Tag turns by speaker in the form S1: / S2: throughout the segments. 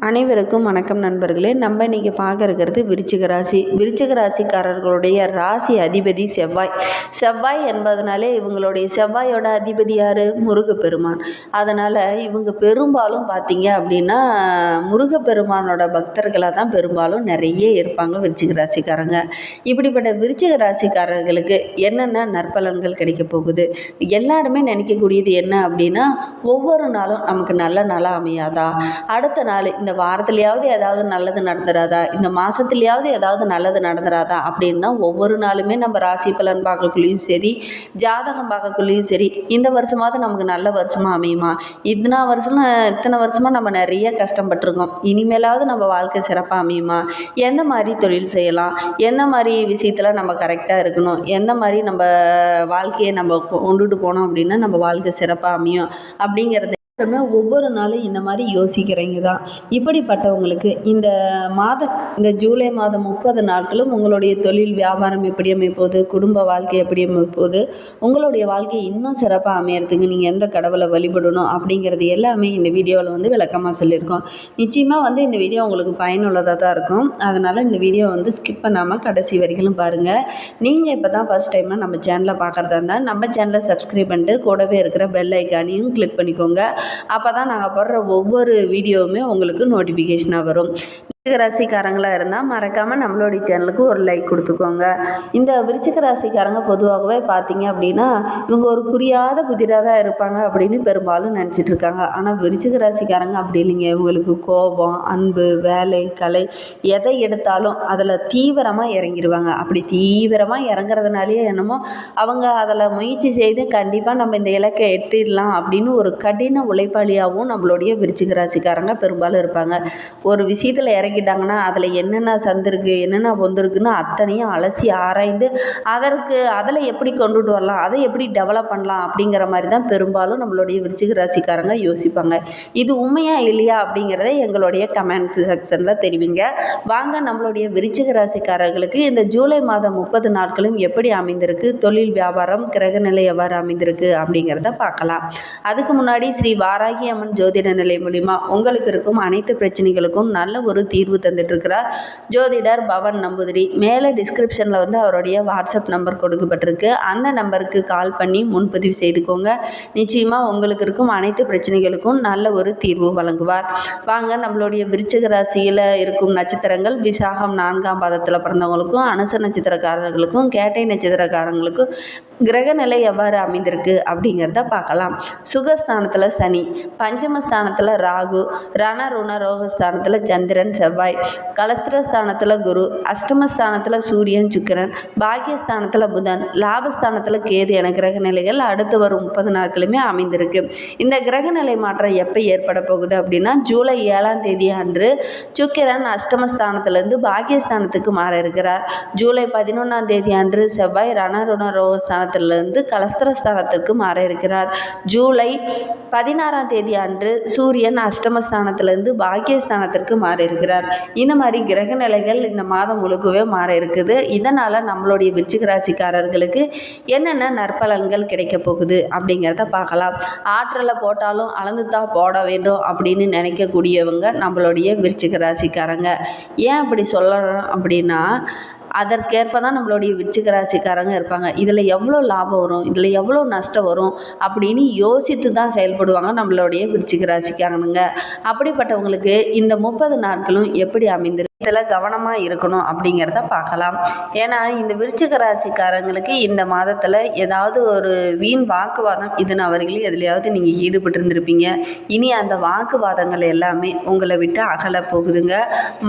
S1: அனைவருக்கும் வணக்கம் நண்பர்களே. நம்ம இன்றைக்கி பார்க்க இருக்கிறது விருச்சிக ராசி. விருச்சிக ராசிக்காரர்களுடைய ராசி அதிபதி செவ்வாய். செவ்வாய் என்பதனாலே இவங்களுடைய செவ்வாயோட அதிபதி யார்? முருகப்பெருமான். அதனால் இவங்க பெரும்பாலும் பார்த்தீங்க அப்படின்னா முருகப்பெருமானோட பக்தர்களாக தான் பெரும்பாலும் நிறைய இருப்பாங்க விருச்சிக ராசிக்காரங்க. இப்படிப்பட்ட விருச்சிக ராசிக்காரர்களுக்கு என்னென்ன நற்பலன்கள் கிடைக்க போகுது? எல்லாருமே நினைக்கக்கூடியது என்ன அப்படின்னா ஒவ்வொரு நாளும் நமக்கு நல்ல நாளாக அமையாதா? அடுத்த நாள் இந்த வாரத்துலையாவது ஏதாவது நல்லது நடந்துடாதா இந்த மாதத்துலையாவது ஏதாவது நல்லது நடந்துடாதா அப்படின்னு தான் ஒவ்வொரு நாளுமே நம்ம ராசி பலன் பார்க்கக்குள்ளேயும் சரி ஜாதகம் பார்க்கக்குள்ளேயும் சரி இந்த வருஷமாவது நமக்கு நல்ல வருஷமாக அமையுமா? இத்தனை வருஷம் இத்தனை வருஷமாக நம்ம நிறைய கஷ்டப்பட்டிருக்கோம். இனிமேலாவது நம்ம வாழ்க்கை சிறப்பாக அமையுமா? எந்த மாதிரி தொழில் செய்யலாம்? எந்த மாதிரி விஷயத்தில் நம்ம கரெக்டாக இருக்கணும்? எந்த மாதிரி நம்ம வாழ்க்கையை நம்ம கொண்டுட்டு போனோம் அப்படின்னா நம்ம வாழ்க்கை சிறப்பாக அமையும்? அப்படிங்கிறத எல்லாருமே ஒவ்வொரு நாளும் இந்த மாதிரி யோசிக்கிறீங்க தான் இப்படிப்பட்டவங்களுக்கு இந்த மாதம் இந்த ஜூலை மாதம் முப்பது நாட்களும் உங்களுடைய தொழில் வியாபாரம் எப்படி அமைப்போகுது குடும்ப வாழ்க்கை எப்படி அமைப்போகுது உங்களுடைய வாழ்க்கை இன்னும் சிறப்பாக அமையறதுக்கு நீங்கள் எந்த கடவுளை வழிபடணும் அப்படிங்கிறது எல்லாமே இந்த வீடியோவில் வந்து விளக்கமாக சொல்லியிருக்கோம். நிச்சயமாக வந்து இந்த வீடியோ உங்களுக்கு பயனுள்ளதாக தான் இருக்கும். அதனால் இந்த வீடியோ வந்து ஸ்கிப் பண்ணாமல் கடைசி வரைக்கும் பாருங்கள் நீங்கள் இப்போ தான் ஃபஸ்ட் டைமாக நம்ம சேனலை பார்க்குறதா இருந்தால் நம்ம சேனலை சப்ஸ்கிரைப் பண்ணிட்டு கூடவே இருக்கிற பெல் ஐக்கானையும் கிளிக் பண்ணிக்கோங்க. அப்போ தான் நாங்கள் போடுற ஒவ்வொரு வீடியோவுமே உங்களுக்கு நோட்டிஃபிகேஷனாக வரும். ராசிக்காரங்களாக இருந்தால் மறக்காமல் நம்மளுடைய சேனலுக்கு ஒரு லைக் கொடுத்துக்கோங்க. இந்த விருச்சிக ராசிக்காரங்க பொதுவாகவே பார்த்தீங்க அப்படின்னா இவங்க ஒரு புரியாத புதிராக தான் இருப்பாங்க அப்படின்னு பெரும்பாலும் நினச்சிட்டு இருக்காங்க. ஆனால் விருச்சிக ராசிக்காரங்க அப்படி இல்லைங்க. இவங்களுக்கு கோபம் அன்பு வேலை கலை எதை எடுத்தாலும் அதில் தீவிரமாக இறங்கிடுவாங்க அப்படி தீவிரமாக இறங்குறதுனாலே என்னமோ அவங்க அதில் முயற்சி செய்து கண்டிப்பாக நம்ம இந்த இலக்கை எட்டிடலாம் அப்படின்னு ஒரு கடின உழைப்பாளியாகவும் நம்மளுடைய விருச்சிக ராசிக்காரங்க பெரும்பாலும் இருப்பாங்க. ஒரு விஷயத்தில் இறங்கி இறங்கிட்டாங்கன்னா அதில் என்னென்ன சந்திருக்கு என்னென்ன வந்திருக்குன்னு அத்தனையும் அலசி ஆராய்ந்து அதற்கு அதில் எப்படி கொண்டுட்டு வரலாம் அதை எப்படி டெவலப் பண்ணலாம் அப்படிங்கிற மாதிரி தான் பெரும்பாலும் நம்மளுடைய விருச்சிக ராசிக்காரங்க யோசிப்பாங்க. இது உண்மையா இல்லையா அப்படிங்கிறத எங்களுடைய கமெண்ட் செக்ஷனில் தெரிவிங்க. வாங்க நம்மளுடைய விருச்சிக ராசிக்காரர்களுக்கு இந்த ஜூலை மாதம் முப்பது நாட்களும் எப்படி அமைந்திருக்கு தொழில் வியாபாரம் கிரகநிலை எவ்வாறு அமைந்திருக்கு அப்படிங்கிறத பார்க்கலாம். அதுக்கு முன்னாடி ஸ்ரீ வாராகி அம்மன் ஜோதிட நிலை மூலிமா உங்களுக்கு இருக்கும் அனைத்து பிரச்சனைகளுக்கும் நல்ல ஒரு தீர்வு தீர்வு தந்துட்டுருக்கிறார். ஜோதிடர் பவன் நம்பூதிரி. மேலே டிஸ்கிரிப்ஷனில் வந்து அவருடைய வாட்ஸ்அப் நம்பர் கொடுக்கப்பட்டிருக்கு. அந்த நம்பருக்கு கால் பண்ணி முன்பதிவு செய்துக்கோங்க. நிச்சயமாக உங்களுக்கு இருக்கும் அனைத்து பிரச்சனைகளுக்கும் நல்ல ஒரு தீர்வு வழங்குவார். வாங்க நம்மளுடைய விருச்சக ராசியில் இருக்கும் நட்சத்திரங்கள் விசாகம் நான்காம் பாதத்தில் பிறந்தவங்களுக்கும் அனுச நட்சத்திரக்காரர்களுக்கும் கேட்டை நட்சத்திரக்காரங்களுக்கும் கிரக நிலை எவ்வாறு அமைந்திருக்கு அப்படிங்கிறத பார்க்கலாம். சுகஸ்தானத்தில் சனி பஞ்சமஸ்தானத்தில் ராகு ரண ருண ரோகஸ்தானத்தில் சந்திரன் செவ்வாய் செவ்வாய். கலஸ்திரஸ்தானத்தில் குரு அஷ்டமஸ்தானத்தில் சூரியன் சுக்கிரன் பாக்கியஸ்தானத்தில் புதன் லாபஸ்தானத்தில் கேது என கிரகநிலைகள் அடுத்து வரும் முப்பது நாட்களுமே அமைந்திருக்கு. இந்த கிரகநிலை மாற்றம் எப்போ ஏற்பட போகுது அப்படின்னா ஜூலை ஏழாம் தேதி அன்று சுக்கிரன் அஷ்டமஸ்தானத்திலிருந்து பாக்கியஸ்தானத்துக்கு மாற இருக்கிறார். ஜூலை பதினொன்றாம் தேதி அன்று செவ்வாய் ரணருண ரோகஸ்தானத்திலிருந்து கலஸ்திரஸ்தானத்துக்கு மாற இருக்கிறார். ஜூலை பதினாறாம் தேதி அன்று சூரியன் அஷ்டமஸ்தானத்திலிருந்து பாக்கியஸ்தானத்திற்கு மாறியிருக்கிறார் இந்த மாதிரி கிரக நிலைகள் இந்த மாதம் முழுக்கவே மாற இருக்குது. இதனால் நம்மளுடைய விருச்சிக ராசிக்காரர்களுக்கு என்னென்ன நற்பலன்கள் கிடைக்க போகுது அப்படிங்கிறத பார்க்கலாம். ஆற்றலை போட்டாலும் அளந்து தான் போட வேண்டும் அப்படின்னு நினைக்கக்கூடியவங்க நம்மளுடைய விருச்சிக ராசிக்காரங்க. ஏன் அப்படி சொல்லணும் அப்படின்னா அதற்கேற்ப தான் நம்மளுடைய விருச்சிக ராசிக்காரங்க இருப்பாங்க. இதில் எவ்வளோ லாபம் வரும்? இதில் எவ்வளோ நஷ்டம் வரும்? அப்படின்னு யோசித்து தான் செயல்படுவாங்க நம்மளுடைய விருச்சிக ராசிக்காரனுங்க. அப்படிப்பட்டவங்களுக்கு இந்த முப்பது நாட்களும் எப்படி அமைந்திருக்கு? இதில் கவனமாக இருக்கணும் அப்படிங்கிறத பார்க்கலாம். ஏன்னா இந்த விருச்சிக ராசிக்காரங்களுக்கு இந்த மாதத்தில் ஏதாவது ஒரு வீண் வாக்குவாதம் இதன் அவர்களே எதுலையாவது நீங்கள் ஈடுபட்டு இருந்திருப்பீங்க இனி அந்த வாக்குவாதங்கள் எல்லாமே உங்களை விட்டு அகல போகுதுங்க.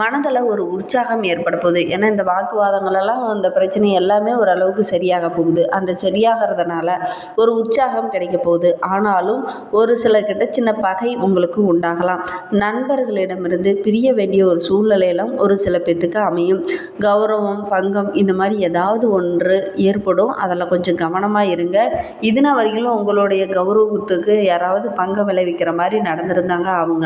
S1: மனதில் ஒரு உற்சாகம் ஏற்பட போகுது. ஏன்னா இந்த வாக்குவாதங்களெல்லாம் அந்த பிரச்சனை எல்லாமே ஓரளவுக்கு சரியாக போகுது. அந்த சரியாகிறதுனால ஒரு உற்சாகம் கிடைக்க போகுது. ஆனாலும் ஒரு சில கிட்ட சின்ன பகை உங்களுக்கு உண்டாகலாம். நண்பர்களிடமிருந்து பிரிய வேண்டிய ஒரு சூழ்நிலையெல்லாம் ஒரு சில பேர்த்துக்கு அமையும். கௌரவம் பங்கம் இந்த மாதிரி ஏதாவது ஒன்று ஏற்படும். அதில் கொஞ்சம் கவனமாக இருங்க. இதுனா வரையிலும் உங்களுடைய கௌரவத்துக்கு யாராவது பங்கம் விளைவிக்கிற மாதிரி நடந்திருந்தாங்க அவங்க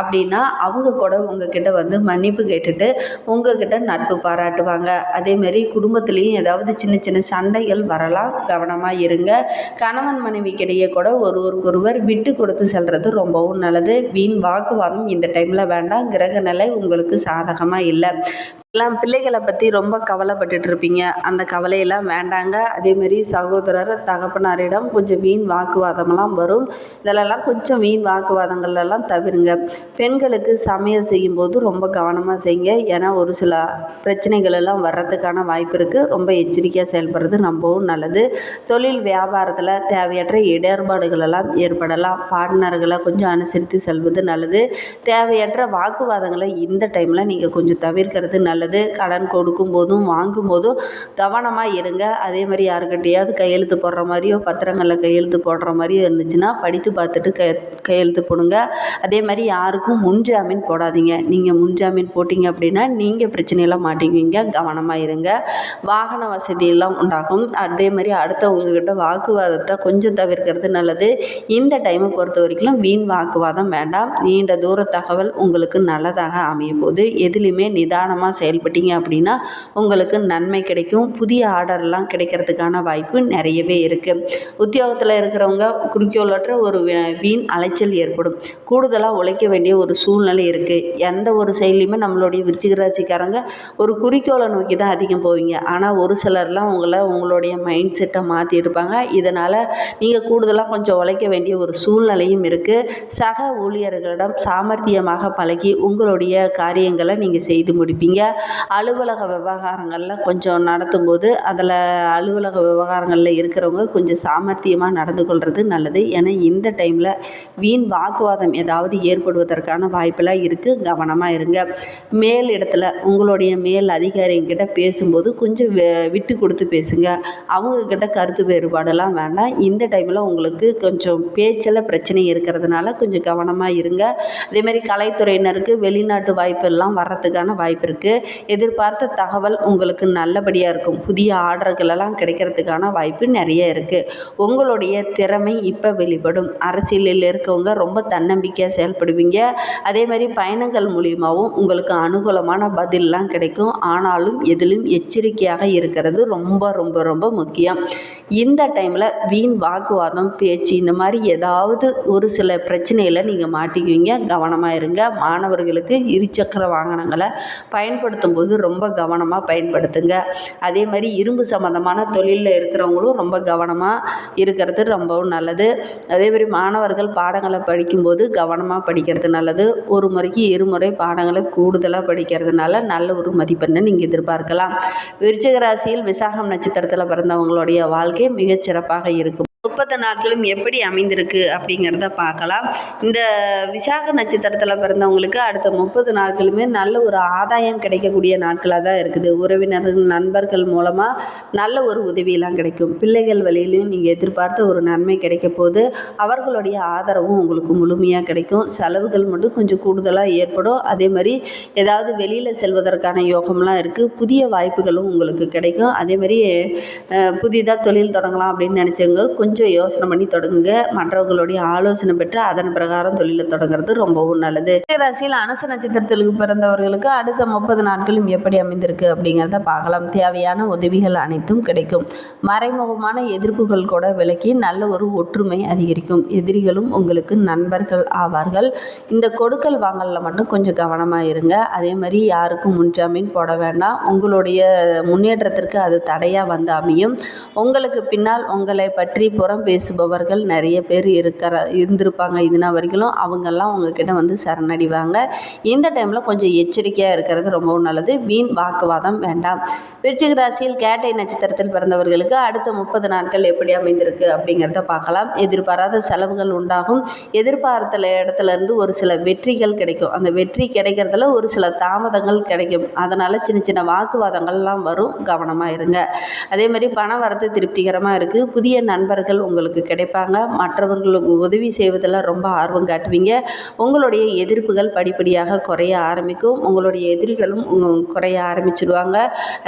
S1: அப்படின்னா அவங்க கூட உங்ககிட்ட வந்து மன்னிப்பு கேட்டுட்டு உங்ககிட்ட நட்பு பாராட்டுவாங்க. அதேமாரி குடும்பத்துலேயும் ஏதாவது சின்ன சின்ன சண்டைகள் வரலாம். கவனமாக இருங்க. கணவன் மனைவிக்கிடையே கூட ஒருவருக்கொருவர் விட்டு கொடுத்து செல்வது ரொம்பவும் நல்லது. வீண் வாக்குவாதம் இந்த டைமில் வேண்டாம். கிரக நிலை உங்களுக்கு சாதகம். சாதகமாக இல்லை. எல்லாம் பிள்ளைகளை பற்றி ரொம்ப கவலைப்பட்டுட்டு இருப்பீங்க. அந்த கவலையெல்லாம் வேண்டாங்க. அதேமாரி சகோதரர் தகப்பனாரிடம் கொஞ்சம் வீண் வாக்குவாதமெல்லாம் வரும். இதிலெல்லாம் கொஞ்சம் வீண் வாக்குவாதங்கள்லாம் தவிருங்க. பெண்களுக்கு சமையல் செய்யும்போது ரொம்ப கவனமாக செய்யுங்க. ஏன்னா ஒரு சில பிரச்சனைகள் எல்லாம் வர்றதுக்கான வாய்ப்பு இருக்குது ரொம்ப எச்சரிக்கையாக செயல்படுறது ரொம்பவும் நல்லது. தொழில் வியாபாரத்தில் தேவையற்ற இடர்பாடுகள் எல்லாம் ஏற்படலாம். பார்ட்னர்களை கொஞ்சம் அனுசரித்து செல்வது நல்லது. தேவையற்ற வாக்குவாதங்களை இந்த டைமில் நீங்கள் கொஞ்சம் தவிர்க்கிறது நல்லது. கடன் கொடுக்கும் போதும் வாங்கும் போதும் கவனமாக இருங்க. அதே மாதிரி யாருக்கிட்டையாவது கையெழுத்து போடுற மாதிரியோ பத்திரங்களில் கையெழுத்து போடுற மாதிரியோ இருந்துச்சுன்னா படித்து பார்த்துட்டு கை கையெழுத்து போடுங்க. அதே மாதிரி யாருக்கும் முன்ஜாமீன் போடாதீங்க. நீங்கள் முன்ஜாமீன் போட்டிங்க அப்படின்னா நீங்கள் பிரச்சனையெல்லாம் மாட்டிக்குவீங்க. கவனமாக இருங்க. வாகன வசதியெல்லாம் உண்டாகும். அதே மாதிரி அடுத்தவங்கக்கிட்ட வாக்குவாதத்தை கொஞ்சம் தவிர்க்கிறது நல்லது. இந்த டைமை பொறுத்த வரைக்கும் வீண் வாக்குவாதம் வேண்டாம். நீண்ட தூர தகவல் உங்களுக்கு நல்லதாக அமைய போது எதில் எதுலேயுமே நிதானமாக செயல்பட்டீங்க அப்படின்னா உங்களுக்கு நன்மை கிடைக்கும். புதிய ஆர்டர்லாம் கிடைக்கிறதுக்கான வாய்ப்பு நிறையவே இருக்குது உத்தியோகத்தில் இருக்கிறவங்க குறிக்கோளற்ற ஒரு வீண் அலைச்சல் ஏற்படும். கூடுதலாக உழைக்க வேண்டிய ஒரு சூழ்நிலை இருக்குது எந்த ஒரு செயலையுமே நம்மளுடைய விருச்சிக ராசிக்காரங்க ஒரு குறிக்கோளை நோக்கி தான் அதிகம் போவீங்க. ஆனால் ஒரு சிலர்லாம் உங்களை உங்களுடைய மைண்ட் செட்டை மாற்றிருப்பாங்க இதனால் நீங்கள் கூடுதலாக கொஞ்சம் உழைக்க வேண்டிய ஒரு சூழ்நிலையும் இருக்குது சக ஊழியர்களிடம் சாமர்த்தியமாக பழகி உங்களுடைய காரியங்களை நீங்கள் செய்து முடிப்பீங்க. அலுவலக விவகாரங்களில் கொஞ்சம் நடத்தும்போது அதில் அலுவலக விவகாரங்களில் இருக்கிறவங்க கொஞ்சம் சாமர்த்தியமாக நடந்து கொள்வது நல்லது. ஏன்னா இந்த டைமில் வீண் வாக்குவாதம் ஏதாவது ஏற்படுவதற்கான வாய்ப்பெல்லாம் இருக்குது கவனமாக இருங்க. மேல் இடத்துல உங்களுடைய மேல் அதிகாரிங்கிட்ட பேசும்போது கொஞ்சம் விட்டு கொடுத்து பேசுங்க. அவங்கக்கிட்ட கருத்து வேறுபாடெல்லாம் வேண்டாம். இந்த டைமில் உங்களுக்கு கொஞ்சம் பேச்சில் பிரச்சனை இருக்கிறதுனால கொஞ்சம் கவனமாக இருங்க. அதேமாதிரி கலைத்துறையினருக்கு வெளிநாட்டு வாய்ப்பெல்லாம் வர்றதுக்கான வாய்ப்பு இருக்குது எதிர்பார்த்த தகவல் உங்களுக்கு நல்லபடியாக இருக்கும். புதிய ஆர்டர்களெல்லாம் கிடைக்கிறதுக்கான வாய்ப்பு நிறைய இருக்குது உங்களுடைய திறமை இப்போ வெளிப்படும். அரசியலில் இருக்கவங்க ரொம்ப தன்னம்பிக்கையாக செயல்படுவீங்க. அதே மாதிரி பயணங்கள் மூலியமாகவும் உங்களுக்கு அனுகூலமான பதிலெலாம் கிடைக்கும். ஆனாலும் எதிலும் எச்சரிக்கையாக இருக்கிறது ரொம்ப ரொம்ப ரொம்ப முக்கியம். இந்த டைமில் வீண் வாக்குவாதம் பேச்சு இந்த மாதிரி ஏதாவது ஒரு சில பிரச்சனையில் நீங்கள் மாட்டிக்குவீங்க. கவனமாக இருங்க. மாணவர்களுக்கு இருசக்கர வாகனங்கள் பயன்படுத்தும் போது ரொம்ப கவனமாக பயன்படுத்துங்க. அதே மாதிரி இரும்பு சம்மந்தமான தொழிலில் இருக்கிறவங்களும் ரொம்ப கவனமாக இருக்கிறது ரொம்பவும் நல்லது. அதே மாதிரி மாணவர்கள் பாடங்களை படிக்கும்போது கவனமாக படிக்கிறது நல்லது. ஒரு முறைக்கு இருமுறை பாடங்களை கூடுதலாக படிக்கிறதுனால நல்ல ஒரு மதிப்பெண்ணை நீங்கள் எதிர்பார்க்கலாம். விருச்சிக ராசியில் விசாகம் நட்சத்திரத்தில் பிறந்தவங்களுடைய வாழ்க்கை மிகச்சிறப்பாக இருக்கும். முப்பத்து நாட்களும் எப்படி அமைந்திருக்கு அப்படிங்கிறத பார்க்கலாம். இந்த விசாக நட்சத்திரத்தில் பிறந்தவங்களுக்கு அடுத்த முப்பது நாட்களுமே நல்ல ஒரு ஆதாயம் கிடைக்கக்கூடிய நாட்களாக தான் இருக்குது. உறவினர்கள் நண்பர்கள் மூலமாக நல்ல ஒரு உதவியெல்லாம் கிடைக்கும். பிள்ளைகள் வழியிலையும் நீங்கள் எதிர்பார்த்த ஒரு நன்மை கிடைக்க போது அவர்களுடைய ஆதரவும் உங்களுக்கு முழுமையாக கிடைக்கும். செலவுகள் மட்டும் கொஞ்சம் கூடுதலாக ஏற்படும். அதே மாதிரி ஏதாவது வெளியில் செல்வதற்கான யோகம்லாம் இருக்குது புதிய வாய்ப்புகளும் உங்களுக்கு கிடைக்கும். அதே மாதிரி புதிதாக தொழில் தொடங்கலாம் அப்படின்னு நினச்சவங்க கொஞ்சம் கொஞ்சம் யோசனை பண்ணி தொடங்குங்க. மற்றவங்களுடைய ஆலோசனை பெற்று அதன் பிரகாரம் தொழிலை தொடங்குறது ரொம்பவும் நல்லது. ராசியில் அனுச நட்சத்திரத்திற்கு பிறந்தவர்களுக்கு அடுத்த முப்பது நாட்களும் எப்படி அமைந்திருக்கு அப்படிங்கிறத பார்க்கலாம். தேவையான உதவிகள் அனைத்தும் கிடைக்கும். மறைமுகமான எதிர்ப்புகள் கூட விலக்கி நல்ல ஒரு ஒற்றுமை அதிகரிக்கும். எதிரிகளும் உங்களுக்கு நண்பர்கள் ஆவார்கள். இந்த கொடுக்கல் வாங்கலில் மட்டும் கொஞ்சம் கவனமாக இருங்க. அதே மாதிரி யாருக்கும் முன்ஜாமீன் போட வேண்டாம். உங்களுடைய முன்னேற்றத்திற்கு அது தடையாக வந்து அமையும். உங்களுக்கு பின்னால் உங்களை பற்றி புறம் பேசுபவர்கள் நிறைய பேர் இருக்கிற இருந்திருப்பாங்க இதுனா வரைக்கும். அவங்கெல்லாம் உங்ககிட்ட வந்து சரணடைவாங்க. இந்த டைமில் கொஞ்சம் எச்சரிக்கையாக இருக்கிறது ரொம்பவும் நல்லது. வீண் வாக்குவாதம் வேண்டாம். விருச்சிக ராசியில் கேட்டை நட்சத்திரத்தில் பிறந்தவர்களுக்கு அடுத்த முப்பது நாட்கள் எப்படி அமைந்திருக்கு அப்படிங்கிறத பார்க்கலாம். எதிர்பாராத செலவுகள் உண்டாகும். எதிர்பார்த்த இடத்துல இருந்து ஒரு சில வெற்றிகள் கிடைக்கும். அந்த வெற்றி கிடைக்கிறதுல ஒரு சில தாமதங்கள் கிடைக்கும். அதனால் சின்ன சின்ன வாக்குவாதங்கள்லாம் வரும். கவனமாக இருங்க. அதே மாதிரி பண வரத்து திருப்திகரமாக இருக்குது புதிய நண்பர்கள் நண்பர்கள் உங்களுக்கு கிடைப்பாங்க. மற்றவர்களுக்கு உதவி செய்வதில் ரொம்ப ஆர்வம் காட்டுவீங்க. உங்களுடைய எதிர்ப்புகள் படிப்படியாக குறைய ஆரம்பிக்கும். உங்களுடைய எதிரிகளும் குறைய ஆரம்பிச்சிடுவாங்க.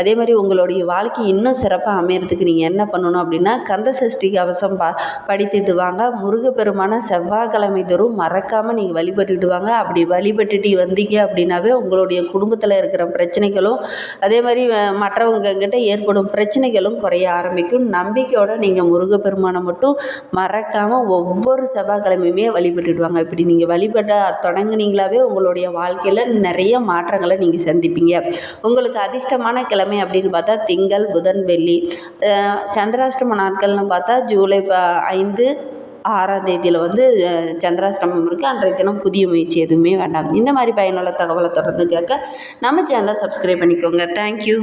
S1: அதே மாதிரி உங்களுடைய வாழ்க்கை இன்னும் சிறப்பாக அமையறதுக்கு நீங்கள் என்ன பண்ணணும் அப்படின்னா கந்த சஷ்டி கவசம் ப படித்துட்டு வாங்க முருகப்பெருமான செவ்வாய்க்கிழமை தோறும் மறக்காமல் நீங்கள் வழிபட்டுட்டு வாங்க அப்படி வழிபட்டுட்டு வந்தீங்க அப்படின்னாவே உங்களுடைய குடும்பத்தில் இருக்கிற பிரச்சனைகளும் அதே மாதிரி மற்றவங்க கிட்ட ஏற்படும் பிரச்சனைகளும் குறைய ஆரம்பிக்கும். நம்பிக்கையோடு நீங்கள் முருகப்பெருமான மட்டும் மறக்காமல் ஒவ்வொரு செவ்வாய்க்கிழமையுமே வழிபட்டுட்டு வாங்க இப்படி நீங்கள் வழிபட தொடங்குனீங்களாவே உங்களுடைய வாழ்க்கையில் நிறைய மாற்றங்களை நீங்கள் சந்திப்பீங்க. உங்களுக்கு அதிர்ஷ்டமான கிழமை அப்படின்னு பார்த்தா திங்கள் புதன் வெள்ளி. சந்திராஷ்டம நாட்கள்னு பார்த்தா ஜூலை ப ஐந்து ஆறாம் தேதியில் வந்து சந்திராஷ்டமம் இருக்குது அன்றைய தினம் புதிய முயற்சி எதுவுமே வேண்டாம். இந்த மாதிரி பயனுள்ள தகவலை தொடர்ந்து கேட்க நம்ம சேனலை சப்ஸ்கிரைப் பண்ணிக்கோங்க. தேங்க்யூ